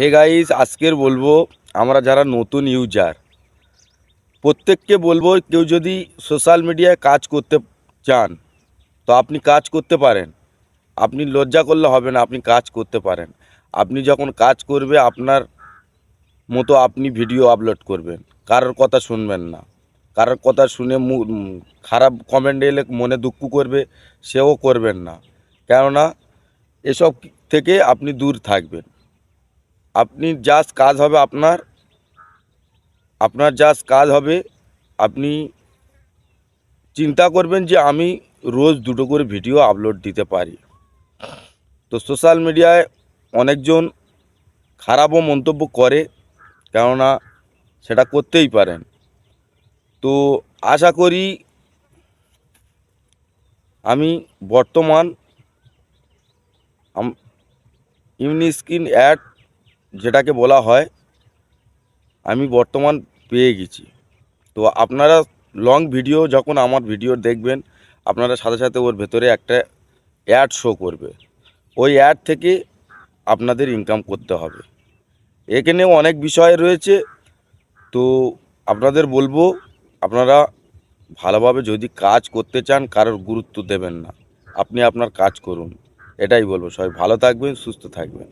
Hey guys আজকের বলব, আমরা যারা নতুন ইউজার প্রত্যেককে বলব কেউ যদি সোশ্যাল মিডিয়ায় কাজ করতে চান, তো আপনি কাজ করতে পারেন। আপনি লজ্জা করলে হবে না, আপনি কাজ করতে পারেন। আপনি যখন কাজ করবে, আপনার মতো আপনি ভিডিও আপলোড করবেন। কারোর কথা শুনবেন না। কারোর কথা শুনে খারাপ কমেন্ট এলে মনে দুঃখ করবে, সেও করবেন না। কেননা, এসব থেকে আপনি দূর থাকবেন। আপনি জাস্ট কাজ হবে আপনার আপনার জাস্ট কাজ হবে, আপনি চিন্তা করবেন যে আমি রোজ দুটো করে ভিডিও আপলোড দিতে পারি। তো সোশ্যাল মিডিয়ায় অনেকজন খারাপও মন্তব্য করে, কেননা সেটা করতেই পারেন। তো আশা করি আমি বর্তমান ইউনিস্কিন অ্যাড যেটাকে বলা হয়, আমি বর্তমান পেয়ে গেছি। তো আপনারা লং ভিডিও যখন আমার ভিডিও দেখবেন, আপনারা সাথে সাথে ওর ভেতরে একটা অ্যাড শো করবে। ওই অ্যাড থেকে আপনাদের ইনকাম করতে হবে। এখানে অনেক বিষয় রয়েছে, তো আপনাদের বলব, আপনারা ভালোভাবে যদি কাজ করতে চান, কারোর গুরুত্ব দেবেন না। আপনি আপনার কাজ করুন, এটাই বলব। সবাই ভালো থাকবেন, সুস্থ থাকবেন।